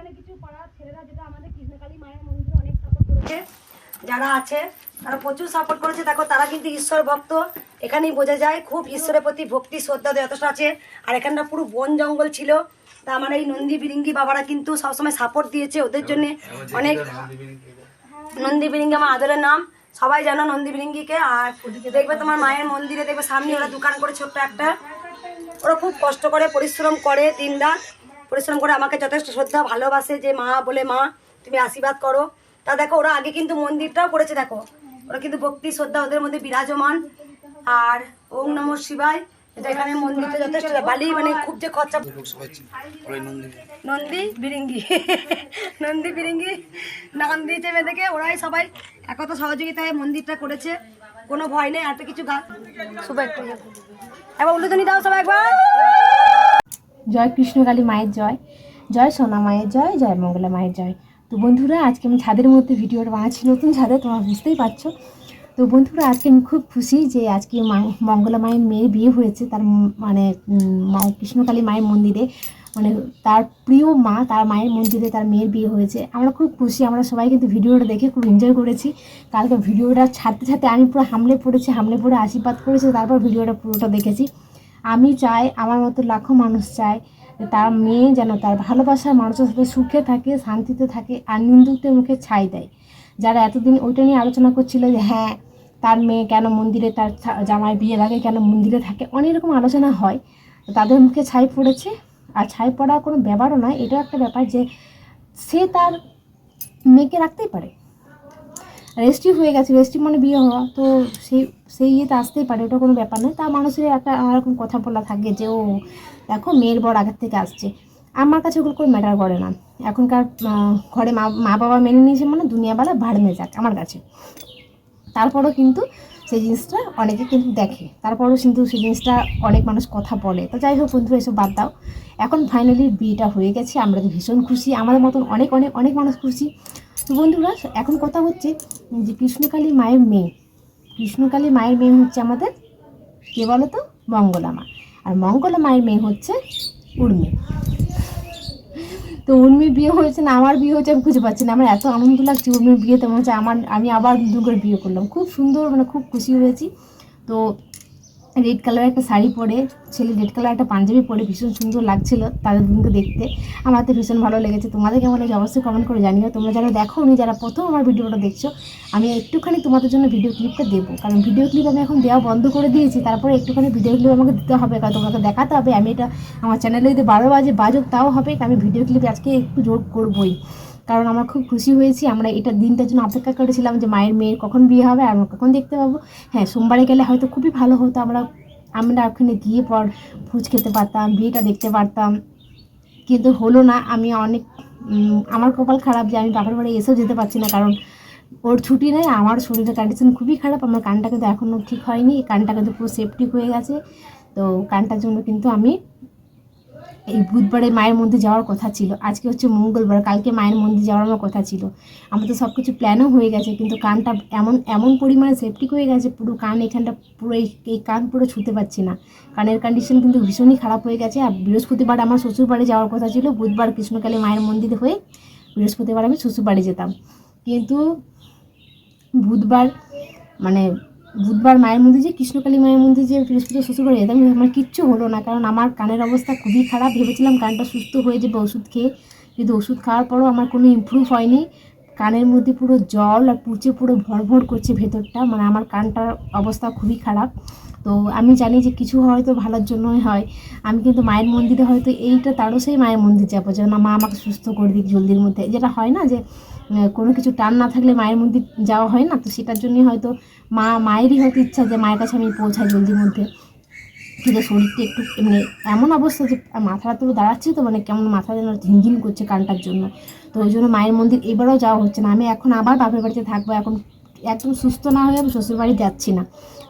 এখানে কিছু ছেলেরা যেটা আমাদের কৃষ্ণকালী মায়ের মন্দিরে অনেক সাপোর্ট করেছে। যারা আছে, তারা প্রচুর সাপোর্ট করেছে। দেখো, তারা কিন্তু ঈশ্বর ভক্ত। এখানেই বোঝা যায়, খুব ঈশ্বরের প্রতি ভক্তি, শ্রদ্ধা, যথেষ্ট আছে। আর এখানটা পুরো বন জঙ্গল ছিল। তা আমার এই নন্দী বিরিঙ্গি বাবারা কিন্তু সবসময় সাপোর্ট দিয়েছে ওদের জন্য। অনেক নন্দী বিরিঙ্গি আমার আদরের নাম। সবাই জানো নন্দী বিরিঙ্গিকে। আর দেখবে তোমার মায়ের মন্দিরে, দেখবে সামনে ওরা দোকান করে ছোট্ট একটা। ওরা খুব কষ্ট করে, পরিশ্রম করে দিন রাত পরিশ্রম করে আমাকে যথেষ্ট শ্রদ্ধা, ভালোবাসে যে মা বলে, মা, তুমি আশীর্বাদ করো। তা দেখো, ওরা আগে কিন্তু মন্দিরটাও করেছে, দেখো। ওরা কিন্তু ভক্তি, শ্রদ্ধা ওদের মধ্যে বিরাজমান। আর ওম নম শিবায়, এটা এখানে মন্দিরটা যথেষ্ট। বালি মানে খুব যে খরচা। নন্দী বিরিঙ্গি। নন্দী বিরিঙ্গি নাম দিয়েছে মেয়েদেরকে ওরাই সবাই একত সহযোগিতায় মন্দিরটা করেছে। কোনো ভয় নেই এত কিছু গাছ সবাই একটু ইয়ে। একবার উল্লুধনি দাও সবাই একবার। জয় কৃষ্ণকালী মায়ের জয় জয় সোনা মায়ের জয় জয় মঙ্গলা মায়ের জয়। তো বন্ধুরা আজকে আমি ছাদের মধ্যে ভিডিওটা বানাচ্ছি নতুন ছাদে তোমরা বুঝতেই পারছ। তো বন্ধুরা আজকে আমি খুব খুশি যে আজকে মঙ্গলা মায়ের মেয়ের বিয়ে হয়েছে তার মানে উম, মা- কৃষ্ণকালী মায়ের মন্দিরে। মানে তার প্রিয় মা তার মায়ের মন্দিরে তার মেয়ের বিয়ে হয়েছে। আমরা খুব খুশি আমরা সবাই কিন্তু ভিডিওটা দেখে খুব এনজয় করেছি। কালকে ভিডিওটা ছাড়তে ছাড়তে আমি পুরো হামলে পড়েছি হামলে পড়ে আশীর্বাদ করেছি তারপর ভিডিওটা পুরোটা দেখেছি। আমি চাই, আমার মতো লাখো মানুষ চায় তার মেয়ে যেন তার ভালোবাসার মানুষের সাথে সুখে থাকে, শান্তিতে থাকে আর নিন্দুকদের মুখে ছাই দেয়। যারা এতদিন ওইটা নিয়ে আলোচনা করছিল যে হ্যাঁ তার মেয়ে কেন মন্দিরে তার জামাই বিয়ের আগে কেন মন্দিরে থাকে, অনেক রকম আলোচনা হয়। তাদের মুখে ছাই পড়েছে। আর ছাই পড়া কোনো ব্যাপারও নয়, এটাও একটা ব্যাপার যে, সে তার মেয়েকে রাখতেই পারে। রেজিস্ট্রি হয়ে গেছে রেজিস্ট্রি মানে বিয়ে হওয়া। তো সেই সেই ইয়েতে আসতেই পারে, ওটা কোনো ব্যাপার নয়। তা মানুষের একটা এরকম কথা বলা থাকে যে, ও দেখো মেয়ের বর আগের থেকে আসছে। আমার কাছে ওগুলো কোনো ম্যাটার করে না। এখনকার ঘরে মা মা বাবা মেনে নিয়েছে মানে দুনিয়াবেলা ভাড়মে যাক আমার কাছে। তারপরও কিন্তু সেই জিনিসটা অনেকে কিন্তু দেখে। তারপরেও কিন্তু সেই জিনিসটা অনেক মানুষ কথা বলে। তো যাই হোক বন্ধু এসব বাদ দাও। এখন ফাইনালি বিয়েটা হয়ে গেছে, আমরা তো ভীষণ খুশি। আমাদের মতন অনেক অনেক অনেক মানুষ খুশি। তো বন্ধুরা, এখন কথা হচ্ছে যে কৃষ্ণকালী মায়ের মেয়ে। কৃষ্ণকালী মায়ের মেয়ে হচ্ছে আমাদের, কে বলো তো মঙ্গলা মা আর মঙ্গলা মায়ের মেয়ে হচ্ছে উর্মি। তো উর্মির বিয়ে হয়েছে না, আমার বিয়ে হয়েছে আমি খুঁজে পাচ্ছি না। আমার এত আনন্দ লাগছে উর্মির বিয়েতে, মনে হচ্ছে আমার আমি আবার করে বিয়ে করলাম। খুব সুন্দর মানে খুব খুশি হয়েছি। তো রেড কালার একটা শাড়ি পরে, ছেলে রেড কালার একটা পাঞ্জাবি পরে ভীষণ সুন্দর লাগছিল তাদের দুজনকে দেখতে। আমার তো ভীষণ ভালো লেগেছে। তোমাদের কেমন লেগেছে অবশ্যই কমেন্ট করে জানিও। তোমরা যারা দেখো নি, যারা প্রথম আমার ভিডিওটা দেখছ, আমি একটুখানি তোমাদের জন্য ভিডিও ক্লিপটা দেবো। কারণ ভিডিও ক্লিপ আমি এখন দেওয়া বন্ধ করে দিয়েছি, তারপরে একটুখানি ভিডিও ক্লিপ আমাকে দিতে হবে, কারণ তোমাকে দেখাতে হবে। আমি এটা আমার চ্যানেলে যদি বারো বাজে বাজুক, তাও হবে। আমি ভিডিও ক্লিপ আজকে একটু জোর করবোই। কারণ আমরা খুব খুশি হয়েছি, আমরা এটা দিনটার জন্য অপেক্ষা করেছিলাম যে মায়ের মেয়ের কখন বিয়ে হবে আর আমরা কখন দেখতে পাবো। হ্যাঁ সোমবারে গেলে হয়তো খুবই ভালো হতো, আমরা আমরা ওখানে গিয়ে পর ভোজ খেতে পারতাম, বিয়েটা দেখতে পারতাম। কিন্তু হলো না, আমি অনেক আমার কপাল খারাপ যে আমি বাপের বাড়ি এসেও যেতে পারছি না, কারণ ওর ছুটি নেই, আমার শরীরের কন্ডিশন খুবই খারাপ, আমার কানটা কিন্তু এখনও ঠিক হয়নি, কানটা কিন্তু পুরো সেফটি হয়ে গেছে। তো কানটার জন্য কিন্তু আমি এই বুধবারে মায়ের মন্দির যাওয়ার কথা ছিল। আজকে হচ্ছে মঙ্গলবার, কালকে মায়ের মন্দির যাওয়ার আমার কথা ছিল। আমার তো সব কিছু প্ল্যানও হয়ে গেছে, কিন্তু কানটা এমন এমন পরিমাণে সেফটি হয়ে গেছে, পুরো কান এখানটা পুরো এই কান পুরো ছুতে পারছি না। কানের কন্ডিশন কিন্তু ভীষণই খারাপ হয়ে গেছে, আর বৃহস্পতিবার আমার শ্বশুরবাড়ি যাওয়ার কথা ছিল, বুধবার কৃষ্ণকালী মায়ের মন্দিরে হয়ে বৃহস্পতিবার আমি শ্বশুর বাড়ি যেতাম। কিন্তু বুধবার মানে বুধবার মায়ের মন্দির যে, কৃষ্ণকালী মায়ের মন্দির যে বৃহস্পতি শ্বশুর বাড়ি যেতাম আমার কিচ্ছু হলো না। কারণ আমার কানের অবস্থা খুবই খারাপ। ভেবেছিলাম কানটা সুস্থ হয়ে যাবে, ওষুধ খেয়ে। কিন্তু ওষুধ খাওয়ার পরও আমার কোনো ইমপ্রুভ হয়নি। কানের মধ্যে পুরো জল আর পুচে পুরো ভরভর করছে ভেতরটা। মানে আমার কানটার অবস্থা খুবই খারাপ। তো আমি জানি যে কিছু হয়তো ভালোর জন্যই হয়। আমি কিন্তু মায়ের মন্দিরে হয়তো এইটা তারও সেই মায়ের মন্দির যাব। যেন মা আমাকে সুস্থ করে দিক জলদির মধ্যে। যেটা হয় না যে, কোনো কিছু টান না থাকলে মায়ের মন্দির যাওয়া হয় না। তো সেটার জন্যই হয়তো মা, মায়েরই হয়তো ইচ্ছা যে মায়ের কাছে আমি পৌঁছাই জলদির মধ্যে। কিন্তু শরীরটা একটু মানে এমন অবস্থা যে মাথাটা তো দাঁড়াচ্ছি তো মানে কেমন মাথা যেন ঝিনঝিন করছে কানটার জন্য। তো ওই জন্য মায়ের মন্দির এবারও যাওয়া হচ্ছে না। আমি এখন আবার বাপের বাড়িতে থাকব। এখন একদম সুস্থ না হয়ে আমি শ্বশুর বাড়ি যাচ্ছি না।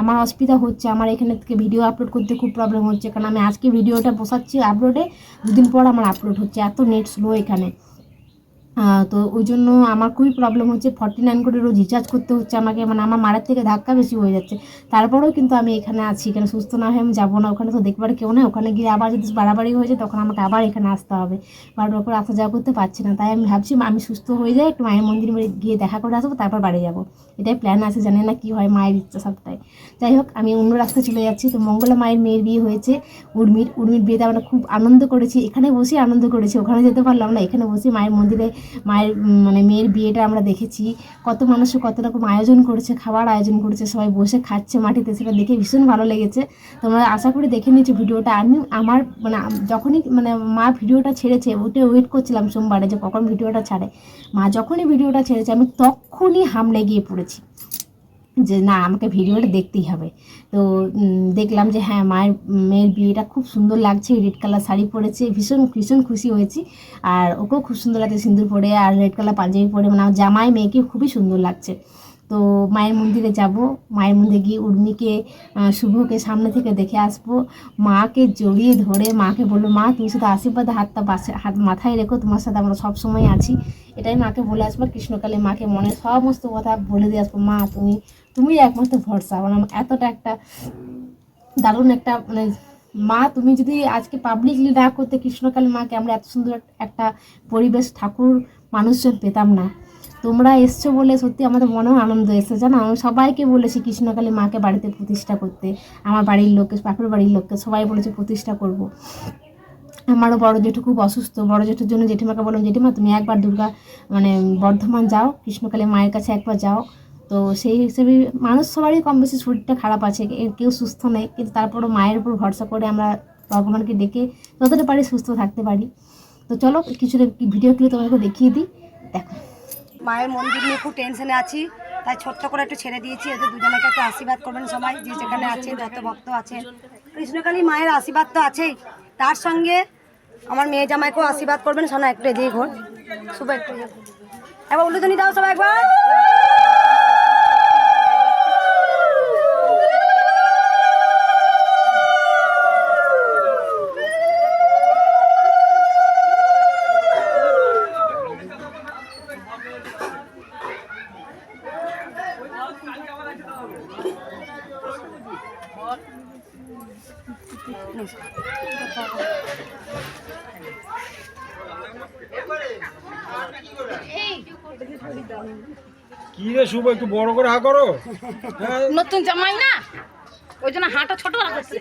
আমার অসুবিধা হচ্ছে, আমার এখানে থেকে ভিডিও আপলোড করতে খুব প্রবলেম হচ্ছে। কারণ আমি আজকে ভিডিওটা বসাচ্ছি আপলোডে, দুদিন পর আমার আপলোড হচ্ছে। এত নেট স্লো এখানে। তো ওই জন্য আমার খুবই প্রবলেম হচ্ছে। ফর্টি নাইন করে রোজ রিচার্জ করতে হচ্ছে আমাকে মানে আমার মারের থেকে ধাক্কা বেশি হয়ে যাচ্ছে। তারপরেও কিন্তু আমি এখানে আছি এখানে সুস্থ না হয়ে আমি যাব না, ওখানে তো দেখবার কেউ নেই। ওখানে গিয়ে আবার যদি বাড়াবাড়ি হয়ে যায়, তখন আমাকে আবার এখানে আসতে হবে। বারবার করে আসা যাওয়া করতে পারছি না। তাই আমি ভাবছি, আমি সুস্থ হয়ে যাই, একটু মায়ের মন্দিরে গিয়ে দেখা করে আসব, তারপর বাড়ি যাব। এটাই প্ল্যান আছে, জানি না কি হয় মায়ের ইচ্ছা সবটাই। যাই হোক, আমি অন্য রাস্তায় চলে যাচ্ছি। তো মঙ্গলা মায়ের মেয়ের বিয়ে হয়েছে, উর্মির। উর্মির বিয়েতে আমরা খুব আনন্দ করেছি। এখানে বসে আনন্দ করেছি। ওখানে যেতে পারলাম না, এখানে বসে মায়ের মন্দিরে মায়ের মানে মেয়ের বিয়েটা আমরা দেখেছি। কত মানুষ কত রকম আয়োজন করেছে, খাবার আয়োজন করেছে, সবাই বসে খাচ্ছে মাটিতে, সেটা দেখে ভীষণ ভালো লেগেছে। তোমরা আশা করি দেখে নিয়েছো ভিডিওটা। আমি, আমার মানে যখনই মানে মা ভিডিওটা ছেড়েছে ওটা ওয়েট করছিলাম সোমবারে যে কখন ভিডিওটা ছাড়ে। মা যখনই ভিডিওটা ছেড়েছে, আমি তখনই হামলে গিয়ে পড়েছি। যে না, আমাকে ভিডিওটা দেখতেই হবে। তো দেখলাম যে হ্যাঁ মায়ের, মেয়ের বিয়েটা খুব সুন্দর লাগছে, রেড কালার শাড়ি পরেছে, ভীষণ ভীষণ খুশি হয়েছি। আর ওকেও খুব সুন্দর লাগছে সিঁদুর পরে, আর রেড কালার পাঞ্জাবি পরে মানে আমার জামাই মেয়েকে খুবই সুন্দর লাগছে। তো মায়ের মন্দিরে যাব, মায়ের মন্দিরে গিয়ে উর্মিকে শুভকে সামনে থেকে দেখে আসব। মাকে জড়িয়ে ধরে মাকে বলল, মা, তুমি শুধু আশীর্বাদে হাতটা পাশে হাত মাথায় রেখো, তোমার সাথে আমরা সব সময় আছি। এটাই মাকে বলে আসব। কৃষ্ণকালে মাকে মনে সমস্ত কথা বলে দিয়ে আসব, মা, তুমি তুমি একমাত্র ভরসা। মানে এতটা একটা দারুণ একটা মানে মা, তুমি যদি আজকে পাবলিকলি না করতে কৃষ্ণকালী মাকে আমরা এত সুন্দর একটা পরিবেশ, ঠাকুর, মানুষজন পেতাম না। তোমরা এসছো বলে সত্যি আমাদের মনেও আনন্দ এসছে। জানো, আমি সবাইকে বলেছি কৃষ্ণকালী মাকে বাড়িতে প্রতিষ্ঠা করতে। আমার বাড়ির লোককে পাখির বাড়ির লোককে সবাই বলেছে প্রতিষ্ঠা করব। আমারও বড় জেঠু খুব অসুস্থ। বড় জেঠুর জন্য জেঠিমাকে বললাম, জেঠিমা, তুমি একবার দুর্গা মানে বর্ধমান যাও, কৃষ্ণকালী মায়ের কাছে একবার যাও। তো সেই হিসেবে মানুষ সবারই কম বেশি শরীরটা খারাপ আছে কেউ সুস্থ নেই। কিন্তু তারপরও মায়ের উপর ভরসা করে আমরা ভগবানকে ডেকে যতটা পারি সুস্থ থাকতে পারি। তো চলো, কিছুটা ভিডিও ক্লিপ তোমাকে দেখিয়ে দিই। দেখো। মায়ের মন্দির নিয়ে খুব টেনশনে আছি। তাই ছোট্ট করে একটু ছেড়ে দিয়েছি। এদের দুজনকে একটু আশীর্বাদ করবেন সবাই যে যেখানে আছেন যত ভক্ত আছেন। কৃষ্ণকালী মায়ের আশীর্বাদ তো আছেই। তার সঙ্গে আমার মেয়ে জামাইকেও আশীর্বাদ করবেন। সোনা একটু এদিকে ঘোর। শুভ একটু। এবার উল্লুধনি দাও সবাই একবার। কি রে শুভ একটু বড় করে হা করো। হ্যাঁ। নতুন জামাই না? ওই জন্য হাঁটা ছোট রাখছে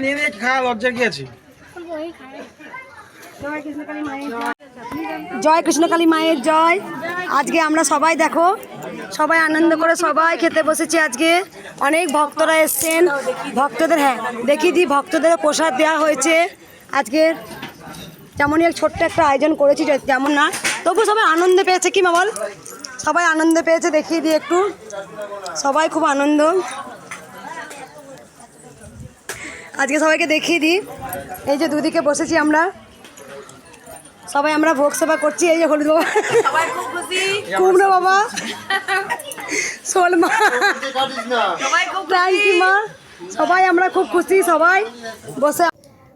নিয়ে নিয়ে খাওয়া লজ্জা কি আছে? জয় কৃষ্ণকালী মায়ের জয়। আজকে আমরা সবাই দেখো সবাই আনন্দ করে সবাই খেতে বসেছি আজকে। অনেক ভক্তরা এসছেন। ভক্তদের হ্যাঁ দেখি দি ভক্তদের প্রসাদ দেওয়া হয়েছে। আজকে যেমনই এক ছোট্ট একটা আয়োজন করেছি যেমন না তবু সবাই আনন্দ পেয়েছে কি বল? সবাই আনন্দ পেয়েছে দেখিয়ে দিই একটু। সবাই খুব আনন্দ। আজকে সবাইকে দেখিয়ে দিই। এই যে দুদিকে বসেছি আমরা। সবাই আমরা ভোগ সেবা করছি এই যে হলুদ বাবা। কুমড়ো বাবা। শোল মা। থ্যাংক ইউ মা। সবাই আমরা খুব খুশি সবাই বসে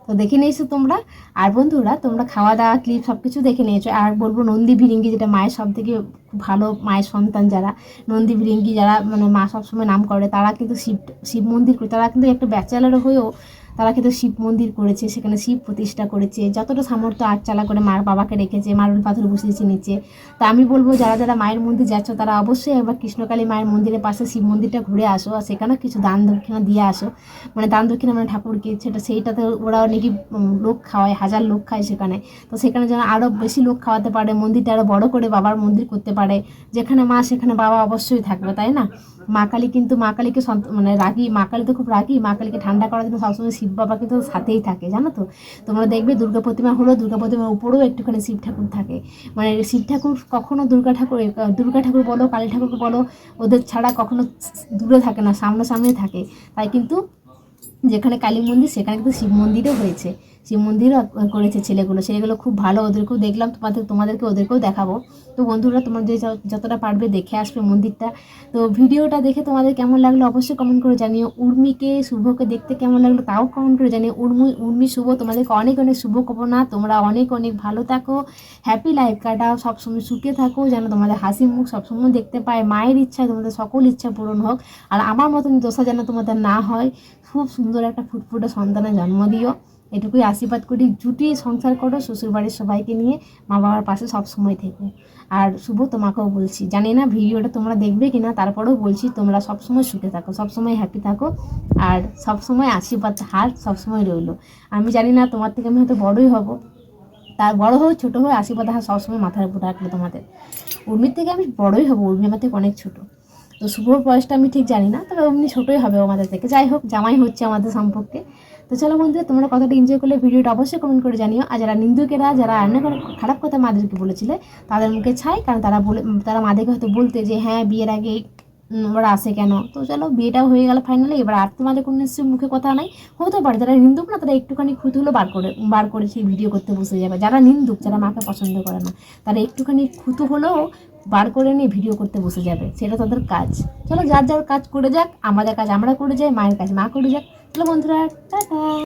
তো দেখে নিয়েছো তোমরা। আর বন্ধুরা, তোমরা খাওয়া দাওয়া ক্লিপ সব কিছু দেখে নিয়েছো। আর বলব নন্দী ভিরিঙ্গি, যেটা মায়ের সব থেকে ভালো মায়ের সন্তান যারা, নন্দী ভিরিঙ্গি যারা মানে মা সবসময় নাম করে, তারা কিন্তু শিব শিব মন্দির করে, তারা কিন্তু একটা ব্যাচেলার হয়েও তারা কিন্তু শিব মন্দির করেছে, সেখানে শিব প্রতিষ্ঠা করেছে। যতটা সামর্থ্য আট চালা করে মার বাবাকে রেখেছে মার্বেল পাথর বসিয়েছে নিচে। তা আমি বলব, যারা যারা মায়ের মন্দির যাচ্ছ, তারা অবশ্যই একবার কৃষ্ণকালী মায়ের মন্দিরের পাশে শিব মন্দিরটা ঘুরে আসো আর সেখানেও কিছু দান দক্ষিণা দিয়ে আসো। মানে দান দক্ষিণা মানে ঠাকুরকে, সেটা সেইটাতে ওরা নাকি লোক খাওয়ায়, হাজার লোক খায় সেখানে। তো সেখানে যেন আরও বেশি লোক খাওয়াতে পারে, মন্দিরটা আরও বড় করে বাবার মন্দির করতে পারে। যেখানে মা, সেখানে বাবা অবশ্যই থাকবে, তাই না? মা কালী কিন্তু, মা কালীকে মানে রাগি, মা কালী তো খুব রাগি, মা কালীকে ঠান্ডা করার জন্য সবসময় শিব বাবা কিন্তু সাথেই থাকে, জানো তো? তোমরা দেখবে দুর্গা প্রতিমা হলো দুর্গা প্রতিমার উপরেও একটুখানি শিব ঠাকুর থাকে। মানে শিব ঠাকুর কখনো দুর্গা ঠাকুর দুর্গা ঠাকুর বলো, কালী ঠাকুরকে বলো, ওদের ছাড়া কখনো দূরে থাকে না, সামনাসামনি থাকে। তাই কিন্তু যেখানে কালী মন্দির, সেখানে কিন্তু শিব মন্দিরও হয়েছে। শিব মন্দিরও করেছে ছেলেগুলো। ছেলেগুলো খুব ভালো, ওদেরকেও দেখলাম, তোমাদের তোমাদেরকে ওদেরকেও দেখাবো। তো বন্ধুরা, তোমরা যে যতটা পারবে দেখে আসবে মন্দিরটা। তো ভিডিওটা দেখে তোমাদের কেমন লাগল অবশ্যই কমেন্ট করে জানিও। উর্মিকে, শুভকে দেখতে কেমন লাগল তাও কমেন্ট করে জানিও। উর্মি উর্মি, শুভ, তোমাদেরকে অনেক অনেক শুভকামনা। তোমরা অনেক অনেক ভালো থাকো হ্যাপি লাইফ কাটাও, সবসময় সুখে থাকো, যেন তোমাদের হাসি মুখ সবসময় দেখতে পায়। মায়ের ইচ্ছা তোমাদের সকল ইচ্ছা পূরণ হোক। আর আমার মতন দোষা যেন তোমাদের না হয়। খুব সুন্দর একটা ফুটফুটে সন্তানের জন্ম দিও। এটুকুই আশীর্বাদ করি জুটিয়ে সংসার করো শ্বশুরবাড়ির সবাইকে নিয়ে মা বাবার পাশে সব সময় থেকো। আর শুভ তোমাকেও বলছি, জানি না ভিডিওটা তোমরা দেখবে কি না তারপরেও বলছি তোমরা সবসময় সুখে থাকো, সবসময় হ্যাপি থাকো, আর সবসময় আশীর্বাদ, হার সবসময় রইল। আমি জানি না তোমার থেকে আমি হয়তো বড়ই হব তার বড় হোক ছোটো হোক আশীর্বাদ, হার সবসময় মাথার উপর রাখল তোমাদের। উর্মির থেকে আমি বড়ই হব, উর্মি আমার থেকে অনেক ছোটো। তো শুভর বয়সটা আমি ঠিক জানি না, তবে অমনি ছোটোই হবে আমাদের থেকে। যাই হোক, জামাই হচ্ছে আমাদের সম্পর্কে। তো চলো বন্ধুরা, তোমরা কতটা এনজয় করলে ভিডিওটা অবশ্যই কমেন্ট করে জানিও। আর যারা নিন্দুকেরা, যারা অনেক অনেক খারাপ কথা মাদেরকে বলেছিলে, তাদের মুখে ছাই, কারণ তারা বলে, তারা মাদেরকে হয়তো বলতে যে হ্যাঁ বিয়ের আগে ওরা আসে কেন? তো চলো, বিয়েটাও হয়ে গেল ফাইনালি এবার আর তোমাদের কোনো নিশ্চয়ই মুখে কথা নাই। হতে পারে যারা নিন্দুক না, তারা একটুখানি খুঁত হলো বার করে বার করে সেই ভিডিও করতে বসে যাবে। যারা নিন্দুক, যারা মাকে পছন্দ করে না, তারা একটুখানি খুঁতো হলেও বার করে নিয়ে ভিডিও করতে বসে যাবে। সেটা তাদের কাজ। চলো যার যার কাজ করে যাক, আমাদের কাজ আমরা করে যাই, মায়ের কাজ মা করে যাক। চলো বন্ধুরা, টাটা।